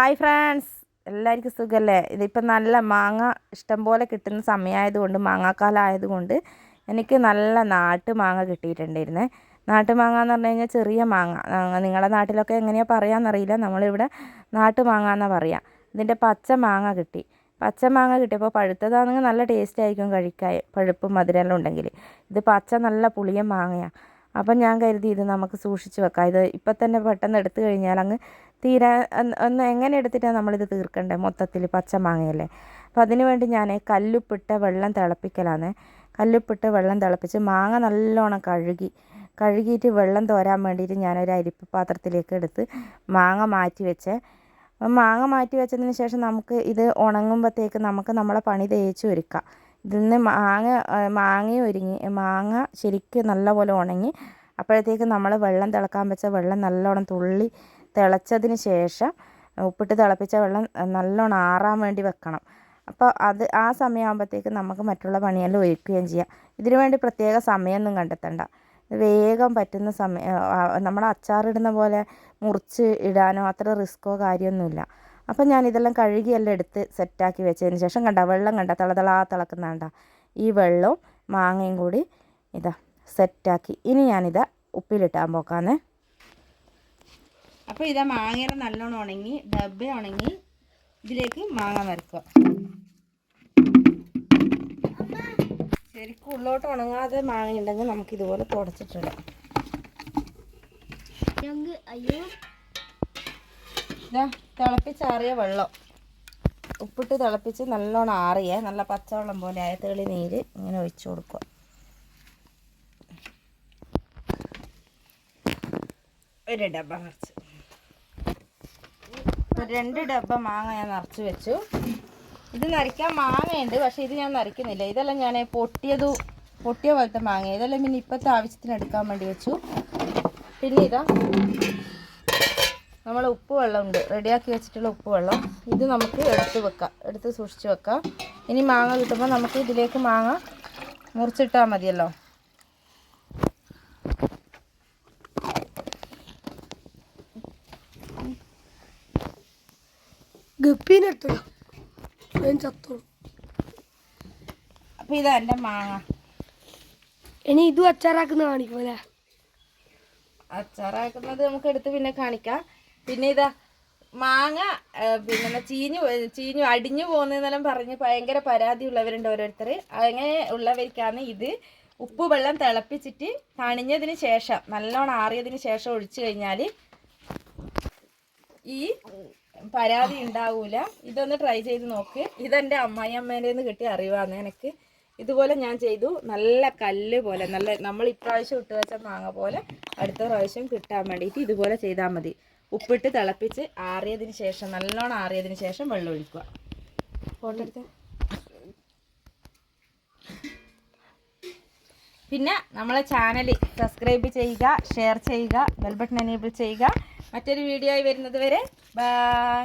Hi friends. എല്ലാവർക്കും സുഖമല്ലേ ഇതിപ്പോൾ നല്ല മാങ്ങ ഇഷ്ടം പോലെ കിട്ടുന്ന സമയമായതുകൊണ്ട് മാങ്ങാക്കാലം ആയതുകൊണ്ട് എനിക്ക് നല്ല നാട്ടു മാങ്ങ കിട്ടിയിട്ടുണ്ടായിരുന്നേ. നാട്ടു മാങ്ങ എന്ന് പറഞ്ഞു കഴിഞ്ഞാൽ ചെറിയ മാങ്ങ. നിങ്ങളുടെ നാട്ടിലൊക്കെ എങ്ങനെയാണ് പറയാമെന്നറിയില്ല നമ്മളിവിടെ നാട്ടു മാങ്ങ എന്നാണ് പറയുക ഇതിന്റെ പച്ച മാങ്ങ കിട്ടി. പച്ച മാങ്ങ കിട്ടിയപ്പോൾ പഴുത്തതാണെങ്കിൽ നല്ല ടേസ്റ്റ് ആയിരിക്കും കഴിക്കാൻ. പഴുപ്പും മധുരമെല്ലാം ഉണ്ടെങ്കിൽ. ഇത് പച്ച നല്ല പുളിയ മാങ്ങയാണ് അപ്പം ഞാൻ കരുതി ഇത് നമുക്ക് സൂക്ഷിച്ച് വെക്കാം. ഇത് ഇപ്പം തന്നെ പെട്ടെന്ന് എടുത്തു കഴിഞ്ഞാൽ അങ്ങ് തീരാ ഒന്ന് എങ്ങനെ എടുത്തിട്ടാണ് നമ്മളിത് തീർക്കണ്ടേ മൊത്തത്തിൽ പച്ച മാങ്ങയല്ലേ? അപ്പോൾ അതിന് വേണ്ടി ഞാൻ കല്ലുപ്പിട്ട വെള്ളം തിളപ്പിക്കലാണ്. കല്ലുപ്പിട്ട് വെള്ളം തിളപ്പിച്ച് മാങ്ങ നല്ലോണം കഴുകി കഴുകിയിട്ട് വെള്ളം തോരാൻ വേണ്ടിയിട്ട് ഞാനൊരു അരിപ്പ് പാത്രത്തിലേക്ക് എടുത്ത് മാങ്ങ മാറ്റി വെച്ചേ. അപ്പം മാങ്ങ മാറ്റി വെച്ചതിന് ശേഷം നമുക്ക് ഇത് ഉണങ്ങുമ്പോഴത്തേക്ക് നമുക്ക് നമ്മളെ പണി തേച്ച് ഒരുക്കാം. ഇതിൽ നിന്ന് മാങ്ങ മാങ്ങ ഒരുങ്ങി. മാങ്ങ ശരിക്കും നല്ലപോലെ ഉണങ്ങി. അപ്പോഴത്തേക്ക് നമ്മൾ വെള്ളം തിളക്കാൻ വെച്ച വെള്ളം നല്ലോണം തുള്ളി തിളച്ചതിന് ശേഷം ഉപ്പിട്ട് തിളപ്പിച്ച വെള്ളം നല്ലോണം ആറാൻ വേണ്ടി വെക്കണം. അപ്പോൾ അത് ആ സമയമാകുമ്പോഴത്തേക്ക് നമുക്ക് മറ്റുള്ള പണിയെല്ലാം ഒരുക്കുകയും ചെയ്യാം. ഇതിനു വേണ്ടി പ്രത്യേക സമയമൊന്നും കണ്ടെത്തണ്ട. വേഗം പറ്റുന്ന സമയം നമ്മൾ അച്ചാറിടുന്ന പോലെ മുറിച്ച് ഇടാനോ അത്ര റിസ്ക്കോ കാര്യമൊന്നുമില്ല. അപ്പം ഞാൻ ഇതെല്ലാം കഴുകിയെല്ലാം എടുത്ത് സെറ്റാക്കി വെച്ചതിന് ശേഷം കണ്ട വെള്ളം കണ്ട തളതളാ തിളക്കുന്ന കണ്ട ഈ വെള്ളവും മാങ്ങയും കൂടി ഇതാ സെറ്റാക്കി. ഇനി ഞാനിതാ ഉപ്പിലിട്ടാൻ പോക്കാന്നേ. അപ്പോൾ ഇതാ മാങ്ങയുടെ നല്ലോണം ഉണങ്ങി ഡബ്ബ ഉണങ്ങി ഇതിലേക്ക് മാങ്ങ നിറക്കുക ശരിക്കും ഉള്ളോട്ട് ഉണങ്ങാതെ മാങ്ങ ഉണ്ടെങ്കിൽ നമുക്ക് ഇതുപോലെ തുടച്ചിട്ടിടാം അയ്യോ. ഇതാ തിളപ്പിച്ചാറിയ വെള്ളം. ഉപ്പിട്ട് തിളപ്പിച്ച് നല്ലോണം ആറിയേ. നല്ല പച്ചവെള്ളം പോലെ ആയ തെളി നീര് ഇങ്ങനെ ഒഴിച്ചു കൊടുക്കുക. ഒരു ഡബ്ബ നിറച്ച്. രണ്ട് ഡബ്ബ മാങ്ങ ഞാൻ നിറച്ച് വെച്ചു. ഇത് നരയ്ക്കാൻ മാങ്ങയുണ്ട് പക്ഷേ ഇത് ഞാൻ നരയ്ക്കുന്നില്ല ഇതെല്ലാം ഞാൻ പൊട്ടിയതു പൊട്ടിയ പോലത്തെ മാങ്ങ ഇതെല്ലാം പിന്നെ ഇപ്പോഴത്തെ ആവശ്യത്തിന് എടുക്കാൻ വേണ്ടി വെച്ചു. പിന്നെ ഇതാ നമ്മൾ ഉപ്പ് വെള്ളമുണ്ട്. റെഡിയാക്കി വെച്ചിട്ടുള്ള ഉപ്പ് വെള്ളം ഇത് നമുക്ക് എടുത്ത് വെക്കാം. എടുത്ത് സൂക്ഷിച്ച് വെക്കാം. ഇനി മാങ്ങ കിട്ടുമ്പോൾ നമുക്ക് ഇതിലേക്ക് മാങ്ങ മുറിച്ചിട്ടാൽ മതിയല്ലോ. ഗപ്പീനെട്ടോ ഞാൻ ചത്തോളൂ. അപ്പോൾ ഇതാ എന്റെ മാങ്ങ. ഇനി ഇതും അച്ചാറാക്കുന്ന കാണിക്കുമല്ലേ? അച്ചാറാക്കുന്നത് നമുക്ക് എടുത്ത് പിന്നെ കാണിക്കാം. പിന്നെ ഇതാ മാങ്ങ പിന്നെ ചീഞ്ഞു ചീഞ്ഞു അടിഞ്ഞു പോകുന്നതെന്നെല്ലാം പറഞ്ഞ് ഭയങ്കര പരാതി ഉള്ളവരുണ്ട് ഓരോരുത്തർ അങ്ങനെ ഉള്ളവർക്കാണ് ഇത് ഉപ്പ് വെള്ളം തിളപ്പിച്ചിട്ട് തണിഞ്ഞതിന് ശേഷം നല്ലോണം ആറിയതിന് ശേഷം ഒഴിച്ചു കഴിഞ്ഞാൽ ഈ പരാതി ഉണ്ടാവൂല. ഇതൊന്ന് ട്രൈ ചെയ്ത് നോക്ക്. ഇതെന്റെ അമ്മായിയമ്മേന്റെ നിന്ന് കിട്ടിയ അറിവാണ് എനിക്ക്. ഇതുപോലെ ഞാൻ ചെയ്തു. നല്ല കല്ല് പോലെ നല്ല നമ്മൾ ഇപ്രാവശ്യം ഇട്ട് വെച്ച മാങ്ങ പോലെ അടുത്ത പ്രാവശ്യം കിട്ടാൻ വേണ്ടിയിട്ട് ഇതുപോലെ ചെയ്താൽ മതി. ഉപ്പിട്ട് തിളപ്പിച്ച് ആറിയതിന് ശേഷം നല്ലോണം ആറിയതിന് ശേഷം വെള്ളം ഒഴിക്കുക. ഫോട്ടോ എടുത്തേ. പിന്നെ നമ്മളെ ചാനൽ സബ്സ്ക്രൈബ് ചെയ്യുക ഷെയർ ചെയ്യുക ബെൽബട്ടൺ എനേബിൾ ചെയ്യുക. മറ്റൊരു വീഡിയോ ആയി വരുന്നത് വരെ ബൈ